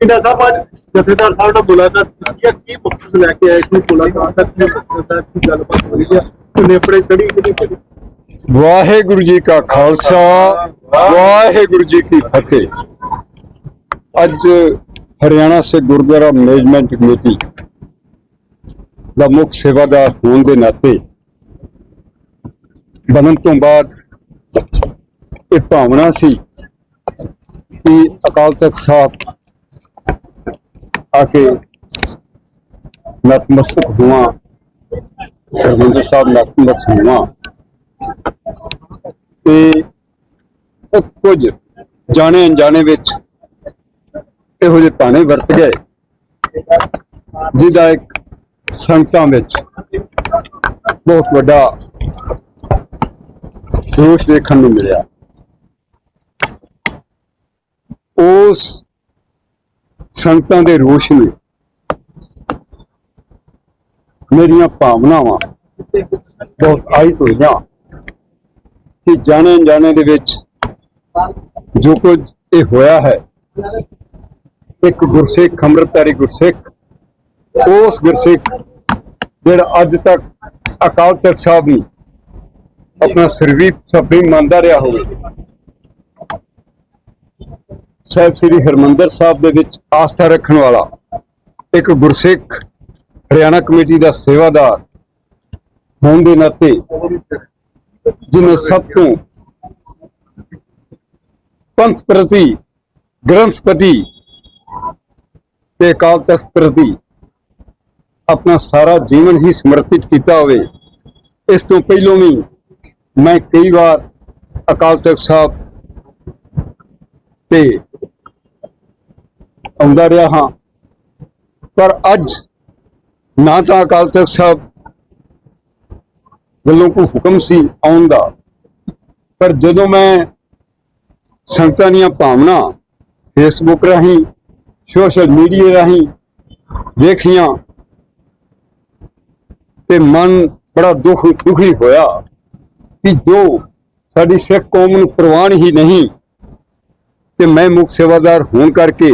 ਕਿੰਨਾ ਸਾਹਿਬ, ਅੱਜ ਜਥੇਦਾਰ ਸਾਹਿਬ ਨਾਲ ਮੁਲਾਕਾਤ ਕੀਤੀ ਹੈ ਕੀ ਮਕਸਦ ਲੈ ਕੇ ਆਏ ਸੀ? ਮੁਲਾਕਾਤ ਦਾ ਕੀ ਮਕਸਦ ਕੀ ਗੱਲਬਾਤ ਹੋਈ ਹੈ ਉਹਨੇ ਆਪਣੇ ਕੜੀ ਕਿਹੜੀ? ਵਾਹਿਗੁਰੂ ਜੀ ਕਾ ਖਾਲਸਾ, ਵਾਹਿਗੁਰੂ ਜੀ ਕੀ ਫਤਿਹ। ਅੱਜ ਹਰਿਆਣਾ ਸੇ ਗੁਰਦੁਆਰਾ ਮੈਨੇਜਮੈਂਟ ਕਮੇਟੀ ਦਾ ਮੁੱਖ ਸੇਵਾਦਾਰ ਹੋਣ ਦੇ ਨਾਤੇ ਬਣਨ ਤੋਂ ਬਾਅਦ ਇਹ ਭਾਵਨਾ ਸੀ ਕਿ ਅਕਾਲ ਤਖਤ ਸਾਹਿਬ ਆ ਨਤਮਸਤਕ ਹੁਆ ਹਰਮੰਦਰ ਸਾਹਿਬ ਨਤਮਸਤਕ ਹੁਆ ਤੇ ਕੁਝ ਜਾਣੇ ਅਣਜਾਣੇ ਵਿੱਚ ਇਹੋ ਜਿਹੇ ਭਾਣੇ ਵਰਤ ਗਏ, ਜਿਹਦਾ ਇੱਕ ਸੰਗਤਾਂ ਵਿੱਚ ਬਹੁਤ ਵੱਡਾ ਦੋਸ਼ ਦੇਖਣ ਨੂੰ ਮਿਲਿਆ। ਉਸ ਸੰਗਤਾਂ ਦੇ ਰੋਸ਼ ਨੇ। ਮੇਰੀਆਂ ਭਾਵਨਾਵਾਂ ਬਹੁਤ ਆਇਤ ਹੋਈਆਂ ਕਿ ਜਾਣੇ ਜਾਣੇ ਦੇ ਵਿੱਚ ਜੋ ਕੁਝ ਇਹ ਹੋਇਆ ਹੈ, ਇੱਕ ਗੁਰਸਿੱਖ, ਅੰਮ੍ਰਿਤਧਾਰੀ ਗੁਰਸਿੱਖ, ਉਸ ਗੁਰਸਿੱਖ ਜਿਹੜਾ ਅੱਜ ਤੱਕ ਅਕਾਲ ਤਖਤ ਸਾਹਿਬ ਨੂੰ ਆਪਣਾ ਸਰਵੀਪ ਸੁਪਰੀਮ ਮੰਨਦਾ ਰਿਹਾ ਹੋਵੇ। ਸਾਹਿਬ ਸ੍ਰੀ ਹਰਮੰਦਰ ਸਾਹਿਬ ਦੇ ਵਿੱਚ ਆਸਥਾ ਰੱਖਣ ਵਾਲਾ ਇੱਕ ਗੁਰਸਿੱਖ ਹਰਿਆਣਾ ਕਮੇਟੀ ਦਾ ਸੇਵਾਦਾਰ ਹੋਣ ਦੇ ਨਾਤੇ ਜਿਹਨੇ ਸਭ ਤੋਂ ਪੰਥ ਪ੍ਰਤੀ ਗ੍ਰੰਥ ਪ੍ਰਤੀ ਤੇ ਅਕਾਲ ਤਖਤ ਪ੍ਰਤੀ ਆਪਣਾ ਸਾਰਾ ਜੀਵਨ ਹੀ ਸਮਰਪਿਤ ਕੀਤਾ ਹੋਵੇ। ਇਸ ਤੋਂ ਪਹਿਲਾਂ ਵੀ ਮੈਂ ਕਈ ਵਾਰ ਅਕਾਲ ਤਖਤ ਸਾਹਿਬ ਤੇ ਆਉਂਦਾ ਰਿਹਾ ਹਾਂ। ਪਰ ਅੱਜ ਨਾ ਤਾਂ ਅਕਾਲ ਤਖਤ ਸਾਹਿਬ ਵੱਲੋਂ ਕੋਈ ਹੁਕਮ ਸੀ ਆਉਣ ਦਾ, ਪਰ ਜਦੋਂ ਮੈਂ ਸੰਗਤਾਂ ਦੀਆਂ ਭਾਵਨਾ ਫੇਸਬੁੱਕ ਰਾਹੀਂ ਸੋਸ਼ਲ ਮੀਡੀਆ ਰਾਹੀਂ ਵੇਖੀਆਂ ਤੇ ਮਨ ਬੜਾ ਦੁੱਖ, ਦੁਖੀ ਹੋਇਆ ਕਿ ਜੋ ਸਾਡੀ ਸਿੱਖ ਕੌਮ ਨੂੰ ਪ੍ਰਵਾਨ ਹੀ ਨਹੀਂ, ਤੇ ਮੈਂ ਮੁੱਖ ਸੇਵਾਦਾਰ ਹੋਣ ਕਰਕੇ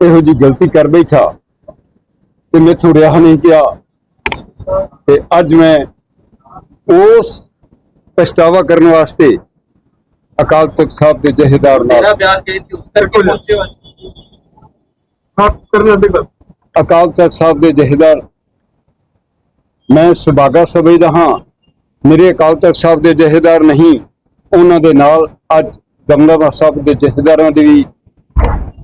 ਇਹੋ ਜੀ ਗਲਤੀ ਕਰ ਬੈਠਾ ਤੇ ਮੈਥੋਂ ਰਿਹਾ ਨਹੀਂ ਗਿਆ ਤੇ ਅੱਜ ਮੈਂ ਉਸ ਪਛਤਾਵਾ ਕਰਨ ਵਾਸਤੇ ਅਕਾਲ ਤਖਤ ਸਾਹਿਬ ਦੇ ਜਹੇਦਾਰ ਨਾਲ ਜਿਹੜਾ ਬਿਆਨ ਗਈ ਸੀ ਉਸ ਕਰਕੇ ਪਹੁੰਚੇ ਹੋ ਹਾਂ ਕਰਨਾ ਦੇ ਗੱਲ। ਅਕਾਲ ਤਖਤ ਸਾਹਿਬ ਦੇ ਜਹੇਦਾਰ ਮੈਂ ਸੁਭਾਗਾ ਸਮਝਦਾ ਹਾਂ। ਮੇਰੇ ਅਕਾਲ ਤਖਤ ਸਾਹਿਬ ਦੇ ਜਹੇਦਾਰ ਨਹੀਂ ਉਹਨਾਂ ਦੇ ਨਾਲ ਅੱਜ ਦਮਦਮਾ ਸਾਹਿਬ ਦੇ ਜਹੇਦਾਰਾਂ ਦੇ ਵੀ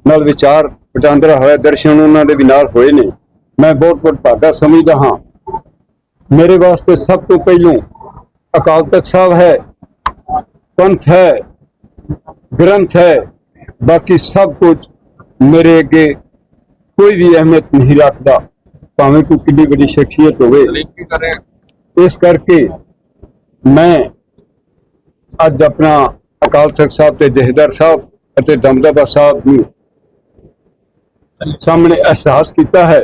ਨਾਲ ਵਿਚਾਰ ਵਟਾਂਦਰਾ ਹੋਇਆ ਦਰਸ਼ਨ ਉਹਨਾਂ ਦੇ ਵੀ ਨਾਲ ਹੋਏ ਨੇ। ਮੈਂ ਬਹੁਤ ਬਹੁਤ ਭਾਗਾ ਸਮਝਦਾ ਹਾਂ। ਮੇਰੇ ਵਾਸਤੇ ਸਭ ਤੋਂ ਪਹਿਲੋਂ ਅਕਾਲ ਤਖਤ ਸਾਹਿਬ ਹੈ, ਪੰਥ ਹੈ, ਗ੍ਰੰਥ ਹੈ। ਬਾਕੀ ਸਭ ਕੁਝ ਮੇਰੇ ਅੱਗੇ ਕੋਈ ਵੀ ਅਹਿਮੀਅਤ ਨਹੀਂ ਰੱਖਦਾ। ਭਾਵੇਂ ਕੋਈ ਕਿੰਨੀ ਵੱਡੀ ਸ਼ਖਸੀਅਤ ਹੋਵੇ। ਇਸ ਕਰਕੇ ਮੈਂ ਅੱਜ ਆਪਣਾ ਅਕਾਲ ਤਖਤ ਸਾਹਿਬ ਤੇ ਜਹੇਦਾਰ ਸਾਹਿਬ ਅਤੇ ਦਮਦਮਾ ਸਾਹਿਬ ਨੂੰ ਸਾਹਮਣੇ ਅਹਿਸਾਸ ਕੀਤਾ ਹੈ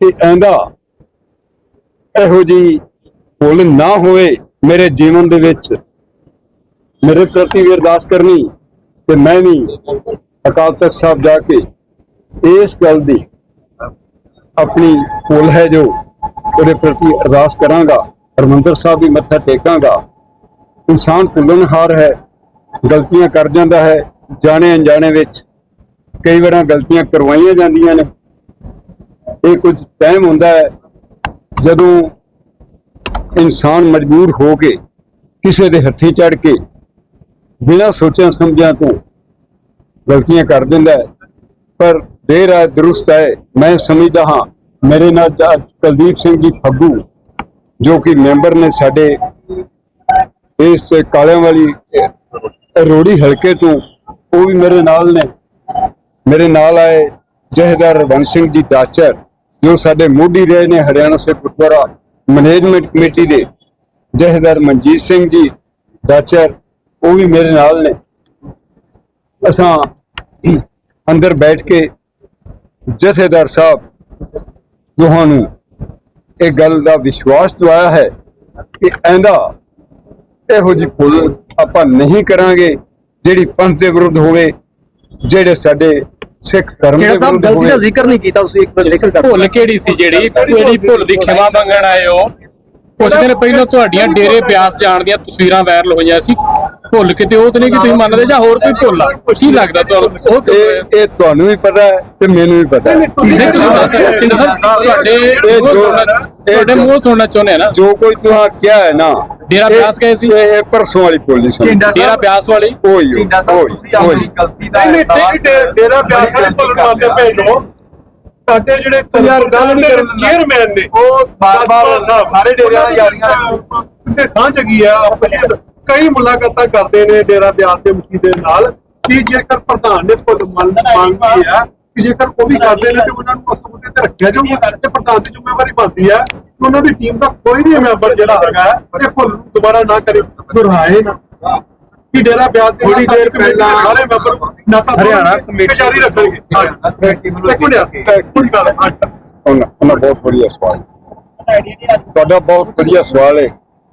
ਕਿ ਐਂਦਾ ਇਹੋ ਜੀ ਭੁੱਲ ਨਾ ਹੋਵੇ ਮੇਰੇ ਜੀਵਨ ਦੇ ਵਿੱਚ। ਮੇਰੇ ਪ੍ਰਤੀ ਵੀ ਅਰਦਾਸ ਕਰਨੀ ਤੇ ਮੈਂ ਵੀ ਅਕਾਲ ਤਖਤ ਸਾਹਿਬ ਜਾ ਕੇ ਇਸ ਗੱਲ ਦੀ ਆਪਣੀ ਭੁੱਲ ਹੈ ਜੋ ਉਹਦੇ ਪ੍ਰਤੀ ਅਰਦਾਸ ਕਰਾਂਗਾ, ਹਰਮੰਦਰ ਸਾਹਿਬ ਵੀ ਮੱਥਾ ਟੇਕਾਂਗਾ। ਇਨਸਾਨ ਭੁੱਲਣਹਾਰ ਹੈ, ਗਲਤੀਆਂ ਕਰ ਜਾਂਦਾ ਹੈ, ਜਾਣੇ ਅਣਜਾਣੇ ਵਿੱਚ ਕਈ ਵਾਰਾਂ ਗਲਤੀਆਂ ਕਰਵਾਈਆਂ ਜਾਂਦੀਆਂ ਨੇ। ਇਹ ਕੁਝ ਟਾਈਮ ਹੁੰਦਾ ਹੈ ਜਦੋਂ ਇਨਸਾਨ ਮਜਬੂਰ ਹੋ ਕੇ ਕਿਸੇ ਦੇ ਹੱਥੀ ਚੜ ਕੇ ਬਿਨਾਂ ਸੋਚਿਆ ਸਮਝਿਆ ਤੋਂ ਗਲਤੀਆਂ ਕਰ ਦਿੰਦਾ ਹੈ। ਪਰ ਦੇਰ ਹੈ ਦਰੁਸਤ ਹੈ ਮੈਂ ਸਮਝਦਾ ਹਾਂ ਮੇਰੇ ਨਾਲ ਕੁਲਦੀਪ ਸਿੰਘ ਜੀ ਫੱਗੂ ਜੋ ਕਿ ਮੈਂਬਰ ਨੇ ਸਾਡੇ ਇਸ ਕਾਲਿਆਂ ਵਾਲੀ ਅਹ, ਰੋੜੀ ਹਲਕੇ ਤੋਂ ਉਹ ਵੀ ਮੇਰੇ ਨਾਲ ਨੇ। ਮੇਰੇ ਨਾਲ ਆਏ ਜਹੇਦਾਰ ਰਵੰਸ਼ ਸਿੰਘ ਜੀ ਦਾਚਰ, ਜੋ ਸਾਡੇ ਮੋਢੀ ਰਹੇ ਨੇ ਹਰਿਆਣਾ ਸੇ ਗੁਰਦੁਆਰਾ ਮੈਨੇਜਮੈਂਟ ਕਮੇਟੀ ਦੇ। ਜਹੇਦਾਰ ਮਨਜੀਤ ਸਿੰਘ ਜੀ ਦਾਚਰ, ਉਹ ਵੀ ਮੇਰੇ ਨਾਲ ਨੇ। ਅਸਾਂ ਅੰਦਰ ਬੈਠ ਕੇ ਜਥੇਦਾਰ ਸਾਹਿਬ ਦੋਹਾਂ ਨੂੰ ਇਹ ਗੱਲ ਦਾ ਵਿਸ਼ਵਾਸ ਦਵਾਇਆ ਹੈ ਕਿ ਐਂਦਾ ਇਹੋ ਜਿਹੀ ਭੁੱਲ ਆਪਾਂ ਨਹੀਂ ਕਰਾਂਗੇ ਜਿਹੜੀ ਪੰਥ ਦੇ ਵਿਰੁੱਧ ਹੋਵੇ, ਜਿਹੜੇ ਸਾਡੇ ਸਿੱਖ ਧਰਮ ਦੇ ਜਿਹੜਾ ਸਾਹਿਬ ਵਿਰੁੱਧ ਗਲਤੀ ਦਾ। ਜ਼ਿਕਰ ਨਹੀਂ ਕੀਤਾ ਤੁਸੀਂ ਇੱਕ ਵਾਰ ਜ਼ਿਕਰ ਕਰ ਭੁੱਲ ਕਿਹੜੀ ਸੀ ਜਿਹੜੀ? ਕਿਹੜੀ ਭੁੱਲ ਦੀ ਖਿਮਾ ਮੰਗਣ ਆਏ ਹੋ? ਕੁਝ ਦਿਨ ਪਹਿਲਾਂ ਤੁਹਾਡੀਆਂ ਡੇਰੇ ਬਿਆਸ ਜਾਣ ਦੀਆਂ ਤਸਵੀਰਾਂ ਵਾਇਰਲ ਹੋਈਆਂ ਸੀ। ਭੁੱਲ ਕਿਤੇ ਉਹ ਤੇ ਨਹੀਂ ਕਿ ਤੁਸੀਂ ਮੰਨਦੇ ਜਾਂ ਹੋਰ ਕੋਈ ਭੁੱਲ ਆ ਕੀ ਲੱਗਦਾ ਤੁਹਾਨੂੰ ਉਹ? ਇਹ ਇਹ ਤੁਹਾਨੂੰ ਵੀ ਪਤਾ ਹੈ ਤੇ ਮੈਨੂੰ ਵੀ ਪਤਾ ਹੈ ਨਹੀਂ ਤੁਸੀਂ ਦੱਸ ਰਹੇ ਹੋ। ਸਾਹਿਬ ਤੁਹਾਡੇ ਇਹ ਮੂੰਹੋਂ ਜੋ- ਸੁਣਨਾ- ਇਹ ਤੁਹਾਡੇ ਜੋ- ਮੂੰਹ ਸੁਣਨਾ ਚਾਹੁੰਦੇ ਆ ਨਾ ਜੋ ਕੋਈ ਤੁਹਾਂ ਕਿਹਾ ਹੈ ਨਾ ਡੇਰਾ ਇਹ- ਬਿਆਸ ਗਏ ਸੀ? ਇਹ ਇਹ ਪਰਸੋਂ ਵਾਲੀ ਪੋਲੀ ਸੀ ਝਿੰਡਾ ਡੇਰਾ ਬਿਆਸ ਵਾਲੀ ਉਹੀ ਚਿੰਦਾ ਸਾਹਿਬ ਉਹੀ, ਤੁਸੀਂ ਆਪਣੀ। ਗਲਤੀ ਦਾ ਨਹੀਂ ਅਹਿਸਾਸ ਨਹੀਂ ਡੇਰਾ- ਡੇਰਾ ਬਿਆਸ ਵਾਲੇ ਭੁੱਲਣ ਵਾਲੇ ਭੇਜੋ ਸਾਡੇ ਜਿਹੜੇ ਯਾਰ ਗੱਲ ਨਹੀਂ ਕਰਨ ਦਿੰਦਾ। ਚੇਅਰਮੈਨ ਨੇ ਉਹ ਬਾਰ-ਬਾਰ ਸਾਰੇ ਡੇਰਿਆਂ ਦੀਆਂ ਯਾਰੀਆਂ ਸਿੱਧੇ ਸਾਂਝ ਹੈਗੀ ਆ ਆਪਸ ਵਿੱਚ ਕਈ ਮੁਲਾਕਾਤਾਂ ਕਰਦੇ ਨੇ ਡੇਰਾ ਬਿਆਸ ਦੇ ਮੁਖੀ ਦੇ ਨਾਲ ਕਿ ਜੇਕਰ ਪ੍ਰਧਾਨ ਨੇ ਭੁੱਲ ਮੰਨ ਮੰਗੀ ਆ ਕਿ ਜੇਕਰ ਉਹ ਵੀ ਕਰਦੇ ਨੇ ਤੇ ਉਹਨਾਂ ਨੂੰ ਉਸ ਮੁੱਦੇ ਤੇ ਰੱਖਿਆ ਜਾਊਗਾ ਤੇ ਪ੍ਰਧਾਨ ਦੀ ਜ਼ਿੰਮੇਵਾਰੀ ਬਣਦੀ ਹੈ ਕਿ ਉਹਨਾਂ ਦੀ ਟੀਮ ਦਾ ਕੋਈ ਵੀ ਮੈਂਬਰ ਜਿਹੜਾ ਹੈਗਾ ਇਹ ਭੁੱਲ ਨੂੰ ਦੁਬਾਰਾ ਨਾ ਕਰੇ ਦੁਹਰਾਏ ਨਾ। ਕਿ ਡੇਰਾ ਬਿਆਸ ਦੇ ਥੋੜ੍ਹੀ ਦੇਰ ਪਹਿਲਾਂ ਸਾਰੇ ਮੈਂਬਰ ਨਾਤਾ ਹਰਿਆਣਾ ਕਮੇਟੀ ਜਾਰੀ ਰੱਖਣਗੇ। ਉਹਨਾਂ ਬਹੁਤ ਵਧੀਆ ਸਵਾਲ। ਤੁਹਾਡਾ ਬਹੁਤ ਵਧੀਆ ਸਵਾਲ ਹੈ।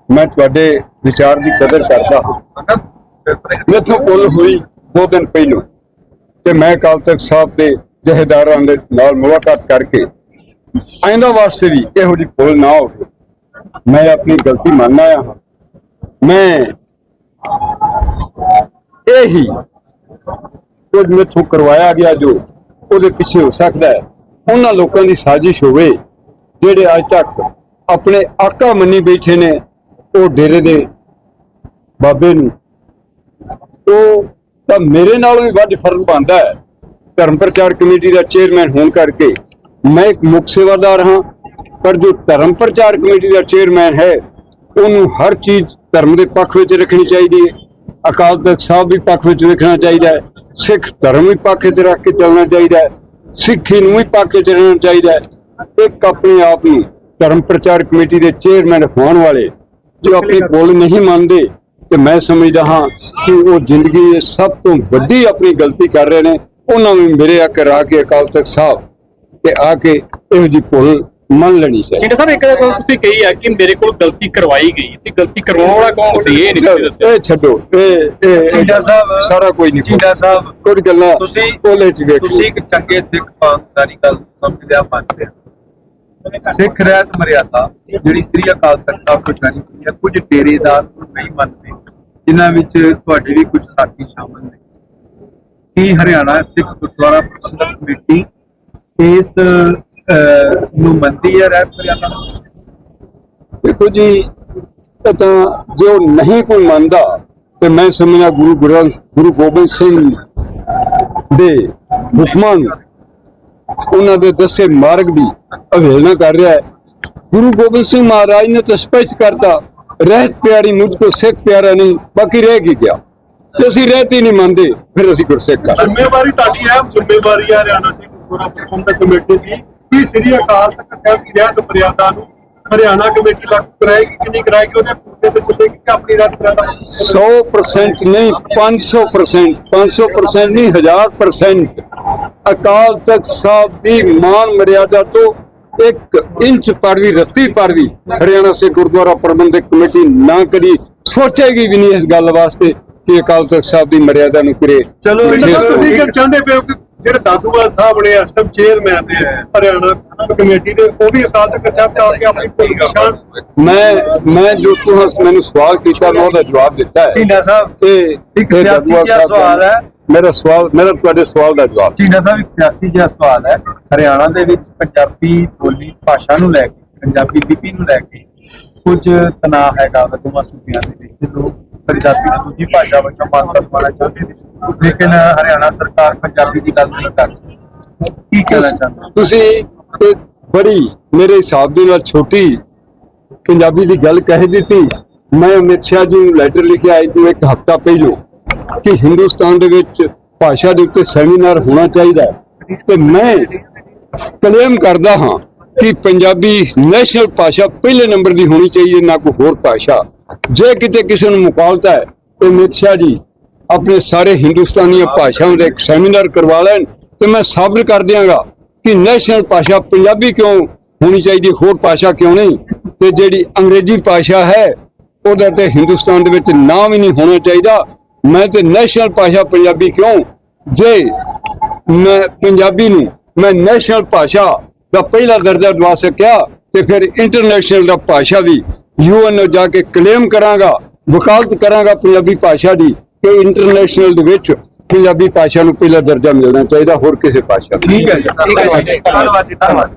ਮੈਂ ਤੁਹਾਡੇ ਵਿਚਾਰ ਦੀ ਕਦਰ ਕਰਦਾ ਹਾਂ। ਮੇਥੋਂ ਪੁੱਲ ਹੋਈ ਦੋ ਦਿਨ ਪਹਿਲੋਂ ਤੇ ਮੈਂ ਅਕਾਲ ਤਖਤ ਸਾਹਿਬ ਦੇ ਜਹੇਦਾਰਾਂ ਦੇ ਨਾਲ ਮੁਲਾਕਾਤ ਕਰਕੇ ਆਇੰਦਾ ਵਾਸਤੇ ਵੀ ਇਹੋ ਜਿਹੀ ਪੁੱਲ ਨਾ ਹੋਵੇ। ਮੈਂ ਆਪਣੀ ਗਲਤੀ ਮੰਨ ਆਇਆ ਹਾਂ। ਮੈਂ ਇਹੀ ਕੁਝ ਮੇਥੋਂ ਕਰਵਾਇਆ ਗਿਆ ਜੋ ਉਹਦੇ ਪਿੱਛੇ ਹੋ ਸਕਦਾ ਹੈ। ਉਹਨਾਂ ਲੋਕਾਂ ਦੀ ਸਾਜ਼ਿਸ਼ ਹੋਵੇ ਜਿਹੜੇ ਅੱਜ ਤੱਕ ਆਪਣੇ ਆਕਾ ਮੰਨੀ ਬੈਠੇ ਨੇ ਉਹ ਡੇਰੇ ਦੇ ਬਾਬੇ ਨੂੰ, ਉਹ ਤਾਂ ਮੇਰੇ ਨਾਲੋਂ ਵੀ ਵੱਧ ਫ਼ਰਕ ਪਾਉਂਦਾ ਹੈ। ਧਰਮ ਪ੍ਰਚਾਰ ਕਮੇਟੀ ਦਾ ਚੇਅਰਮੈਨ ਹੋਣ ਕਰਕੇ ਮੈਂ ਇੱਕ ਮੁੱਖ ਸੇਵਾਦਾਰ ਹਾਂ, ਪਰ ਜੋ ਧਰਮ ਪ੍ਰਚਾਰ ਕਮੇਟੀ ਦਾ ਚੇਅਰਮੈਨ ਹੈ, ਉਹਨੂੰ ਹਰ ਚੀਜ਼ ਧਰਮ ਦੇ ਪੱਖ ਵਿੱਚ ਰੱਖਣੀ ਚਾਹੀਦੀ ਹੈ। ਅਕਾਲ ਤਖਤ ਸਾਹਿਬ ਵੀ ਪੱਖ ਵਿੱਚ ਰੱਖਣਾ ਚਾਹੀਦਾ ਹੈ, ਸਿੱਖ ਧਰਮ ਵੀ ਪੱਖ ਵਿੱਚ ਰੱਖ ਕੇ ਚੱਲਣਾ ਚਾਹੀਦਾ ਹੈ, ਸਿੱਖੀ ਨੂੰ ਵੀ ਪੱਖ ਵਿੱਚ ਰਹਿਣਾ ਚਾਹੀਦਾ ਹੈ। ਇੱਕ ਆਪਣੇ ਆਪ ਨੂੰ ਧਰਮ ਪ੍ਰਚਾਰ ਕਮੇਟੀ ਦੇ ਚੇਅਰਮੈਨ ਹੋਣ ਵਾਲੇ ਜੋ ਆਪਣੀ ਬੋਲ ਨਹੀਂ ਮੰਨਦੇ ਤੇ ਮੈਂ ਸਮਝਦਾ ਹਾਂ ਕਿ ਉਹ ਜ਼ਿੰਦਗੀ ਦੇ ਸਭ ਤੋਂ ਵੱਡੀ ਆਪਣੀ ਗਲਤੀ ਕਰ ਰਹੇ ਨੇ ਉਹਨਾਂ ਨੂੰ ਮੇਰੇ ਆ ਕੇ ਆ ਕੇ ਅਕਾਲ ਤਖਤ ਸਾਹਿਬ ਤੇ ਆ ਕੇ ਇਹੋ ਜਿਹੀ ਭੁੱਲ ਮੰਨ ਲੈਣੀ ਚਾਹੀਦੀ। ਜਿੰਦਾ ਸਾਹਿਬ ਇੱਕ ਗੱਲ ਤੁਸੀਂ ਕਹੀ ਆ ਕਿ ਮੇਰੇ ਕੋਲ ਗਲਤੀ ਕਰਵਾਈ ਗਈ। ਤੇ ਗਲਤੀ ਕਰਵਾਉਣ ਵਾਲਾ ਕੌਣ ਸੀ? ਇਹ ਨਹੀਂ ਤੁਸੀਂ ਦੱਸਿਆ। ਇਹ ਛੱਡੋ। ਇਹ ਇਹ ਚੀੜਾ ਸਾਹਿਬ ਸਾਰਾ ਕੋਈ ਨਹੀਂ ਸਾਹਿਬ ਗੱਲਾਂ ਤੁਸੀਂ ਕੋਲੇ ਚ ਵੇਖੋ। ਤੁਸੀਂ ਇੱਕ ਚੰਗੇ ਸਿੱਖ ਪੰਥ ਸਾਰੀ ਗੱਲ ਸਮਝਦੇ ਆ ਮੰਨਦੇ ਆ। ਸਿੱਖ ਰਹਿਤ ਮਰਿਆਦਾ, ਜਿਹੜੀ ਸ੍ਰੀ ਅਕਾਲ ਤਖਤ ਸਾਹਿਬ ਤੋਂ ਜਾਰੀ ਹੋਈ ਹੈ, ਕੁਝ ਡੇਰੇਦਾਰ ਨਹੀਂ ਮੰਨਦੇ ਜਿਨ੍ਹਾਂ ਵਿੱਚ ਤੁਹਾਡੇ ਵੀ ਕੁਝ ਸਾਥੀ ਸ਼ਾਮਲ ਨੇ। ਕੀ ਹਰਿਆਣਾ ਸਿੱਖ ਗੁਰਦੁਆਰਾ ਪ੍ਰਬੰਧਕ ਕਮੇਟੀ ਇਸ ਨੂੰ ਮੰਨਦੀ ਹੈ ਰਹਿਤ ਮਰਿਆਦਾ? ਦੇਖੋ ਜੀ, ਇਹ ਤਾਂ ਜੋ ਨਹੀਂ ਕੋਈ ਮੰਨਦਾ, ਤੇ ਮੈਂ ਸਮਝਦਾ ਗੁਰੂ ਗ੍ਰੰਥ, ਗੁਰੂ ਗੋਬਿੰਦ ਸਿੰਘ ਦੇ ਹੁਕਮਾਂ ਨੂੰ ਉਹਨਾਂ ਦੇ ਦੱਸੇ ਮਾਰਗ ਦੀ ਅਵਹੇਲਨਾ ਕਰ ਰਿਹਾ ਹੈ। ਗੁਰੂ ਗੋਬਿੰਦ ਸਿੰਘ ਮਹਾਰਾਜ ਨੇ ਤਾਂ ਸਪਸ਼ਟ ਕਰਤਾ ਰਹਿਤ ਪਿਆਰੀ ਮੁਝ ਕੋ ਸਿੱਖ ਪਿਆਰਾ ਨਹੀਂ ਬਾਕੀ ਰਹਿ ਕੀ ਗਿਆ? ਜੇ ਅਸੀਂ ਰਹਿਤ ਹੀ ਨਹੀਂ ਮੰਨਦੇ ਫਿਰ ਅਸੀਂ ਗੁਰਸਿੱਖ ਹਾਂ। ਜ਼ਿੰਮੇਵਾਰੀ ਤੁਹਾਡੀ ਹੈ ਜ਼ਿੰਮੇਵਾਰੀ ਹੈ ਹਰਿਆਣਾ ਸਿੰਘ ਗੁਰਦੁਆਰਾ ਪ੍ਰਬੰਧਕ ਕਮੇਟੀ ਦੀ ਕਿ ਸ੍ਰੀ ਅਕਾਲ ਤਖਤ ਸਾਹਿਬ ਦੀ ਰਹਿਤ ਮਰਿਆਦਾ ਨੂੰ ਹਰਿਆਣਾ ਕਮੇਟੀ ਲਾਗੂ ਕਰਾਏਗੀ ਕਿ ਨਹੀਂ ਕਰਾਏਗੀ ਉਹਦੇ ਪੁੱਤੇ ਤੇ ਚੱਲੇਗੀ ਕਿ ਆਪਣੀ ਰਹਿਤ ਮਰਿਆਦਾ 100% ਨਹੀਂ 500% 500% ਨਹੀਂ 1000% ਅਕਾਲ ਤਖਤ ਸਾਹਿਬ ਦੀ ਮਾਨ ਮਰਿਆਦਾ ਤੋਂ ਇੱਕ ਇੰਚ ਪਰ ਵੀ ਰੱਤੀ ਪਰ ਵੀ ਹਰਿਆਣਾ ਸੇ ਗੁਰਦੁਆਰਾ ਪ੍ਰਬੰਧਕ ਕਮੇਟੀ ਨਾ ਕਦੀ ਸੋਚੇਗੀ ਵੀ ਨਹੀਂ ਇਸ ਗੱਲ ਵਾਸਤੇ ਕਿ ਅਕਾਲ ਤਖਤ ਸਾਹਿਬ ਦੀ ਮਰਿਆਦਾ ਨੂੰ ਕਰੇ ਚਲੋ ਤੁਸੀਂ ਕੀ ਚਾਹੁੰਦੇ ਹੋ ਕਿ ਜਿਹੜੇ ਦਾਦੂਵਾਲ ਸਾਹਿਬ ਨੇ ਇਸ ਟਾਈਮ ਚੇਅਰਮੈਨ ਨੇ ਹਰਿਆਣਾ ਕਮੇਟੀ ਦੇ ਉਹ ਵੀ ਅਕਾਲ ਤਖਤ ਸਾਹਿਬ ਤੇ ਆ ਕੇ ਆਪਣੀ ਮੈਂ ਮੈਂ ਜੋ ਤੁਸੀਂ ਮੈਨੂੰ ਸਵਾਲ ਕੀਤਾ ਮੈਂ ਉਹਦਾ ਜਵਾਬ ਦਿੱਤਾ ਹੈ। ਝੀਂਡਾ ਸਾਹਿਬ ਤੇ ਇੱਕ ਸਿਆਸੀ ਸਵਾਲ ਹੈ। ਮੇਰਾ ਸਵਾਲ ਮੇਰਾ ਤੁਹਾਡੇ ਸਵਾਲ ਦਾ ਜਵਾਬ ਝੀਂਡਾ ਸਾਹਿਬ ਇੱਕ ਸਿਆਸੀ ਜਿਹਾ ਸਵਾਲ ਹੈ। ਹਰਿਆਣਾ ਦੇ ਵਿੱਚ ਪੰਜਾਬੀ ਬੋਲੀ ਭਾਸ਼ਾ ਨੂੰ ਲੈ ਕੇ ਪੰਜਾਬੀ ਲਿਪੀ ਨੂੰ ਲੈ ਕੇ ਕੁਝ ਤਣਾਅ ਹੈਗਾ ਵਾ ਦੋਵਾਂ ਸੂਬਿਆਂ ਦੇ ਵਿੱਚ। ਲੋਕ ਪੰਜਾਬੀ ਨੂੰ ਦੂਜੀ ਭਾਸ਼ਾ ਵਜੋਂ ਦਿਵਾਉਣਾ ਚਾਹੁੰਦੇ ਨੇ। ਲੇਕਿਨ ਹਰਿਆਣਾ ਸਰਕਾਰ ਪੰਜਾਬੀ ਦੀ ਗੱਲ ਨਹੀਂ ਕਰਦੀ। ਕੀ ਕਹਿਣਾ ਚਾਹੁੰਦੇ ਤੁਸੀਂ ਇੱਕ ਬੜੀ ਮੇਰੇ ਹਿਸਾਬ ਦੇ ਨਾਲ ਛੋਟੀ ਪੰਜਾਬੀ ਦੀ ਗੱਲ ਕਹਿ ਦਿੱਤੀ। ਮੈਂ ਅਮਿਤ ਸ਼ਾਹ ਜੀ ਨੂੰ ਲੈਟਰ ਲਿਖਿਆ ਅੱਜ ਤੋਂ ਇੱਕ ਹਫ਼ਤਾ ਪਹਿਲੋਂ ਕਿ ਹਿੰਦੁਸਤਾਨ ਦੇ ਵਿੱਚ ਭਾਸ਼ਾ ਦੇ ਉੱਤੇ ਸੈਮੀਨਾਰ ਹੋਣਾ ਚਾਹੀਦਾ ਤੇ ਮੈਂ ਕਲੇਮ ਕਰਦਾ ਹਾਂ ਕਿ ਪੰਜਾਬੀ ਨੈਸ਼ਨਲ ਭਾਸ਼ਾ ਪਹਿਲੇ ਨੰਬਰ ਦੀ ਹੋਣੀ ਚਾਹੀਏ, ਨਾ ਕੋਈ ਹੋਰ ਭਾਸ਼ਾ। ਜੇ ਕਿਤੇ ਕਿਸੇ ਨੂੰ ਮੁਕਾਲਤਾ ਹੈ ਤੇ ਅਮਿਤ ਸ਼ਾਹ ਜੀ ਆਪਣੇ ਸਾਰੇ ਹਿੰਦੁਸਤਾਨੀਆਂ ਭਾਸ਼ਾਵਾਂ ਦਾ ਇੱਕ ਸੈਮੀਨਾਰ ਕਰਵਾ ਲੈਣ ਤੇ ਮੈਂ ਸਾਬਤ ਕਰ ਦਿਆਂਗਾ ਕਿ ਨੈਸ਼ਨਲ ਭਾਸ਼ਾ ਪੰਜਾਬੀ ਕਿਉਂ ਹੋਣੀ ਚਾਹੀਦੀ, ਹੋਰ ਭਾਸ਼ਾ ਕਿਉਂ ਨਹੀਂ? ਤੇ ਜਿਹੜੀ ਅੰਗਰੇਜ਼ੀ ਭਾਸ਼ਾ ਹੈ, ਉਹਦਾ ਤੇ ਹਿੰਦੁਸਤਾਨ ਦੇ ਵਿੱਚ ਨਾਮ ਹੀ ਨਹੀਂ ਹੋਣਾ ਚਾਹੀਦਾ। ਮੈਂ ਤੇ ਨੈਸ਼ਨਲ ਭਾਸ਼ਾ ਪੰਜਾਬੀ ਕਿਉਂ? ਜੇ ਮੈਂ ਪੰਜਾਬੀ ਨੂੰ ਮੈਂ ਨੈਸ਼ਨਲ ਭਾਸ਼ਾ ਦਾ ਪਹਿਲਾ ਦਰਜਾ ਦਵਾ ਸਕਿਆ ਤੇ ਫਿਰ ਇੰਟਰਨੈਸ਼ਨਲ ਦਾ ਭਾਸ਼ਾ ਵੀ ਯੂਐਨ ਨੂੰ ਜਾ ਕੇ ਕਲੇਮ ਕਰਾਂਗਾ ਵਕਾਲਤ ਕਰਾਂਗਾ ਪੰਜਾਬੀ ਭਾਸ਼ਾ ਦੀ ਕਿ ਇੰਟਰਨੈਸ਼ਨਲ ਦੇ ਵਿੱਚ ਪੰਜਾਬੀ ਭਾਸ਼ਾ ਨੂੰ ਪਹਿਲਾ ਦਰਜਾ ਮਿਲਣਾ ਚਾਹੀਦਾ ਹੋਰ ਕਿਸੇ ਭਾਸ਼ਾ ਠੀਕ ਹੈ ਧੰਨਵਾਦ ਜੀ। ਧੰਨਵਾਦ ਜੀ ਧੰਨਵਾਦ।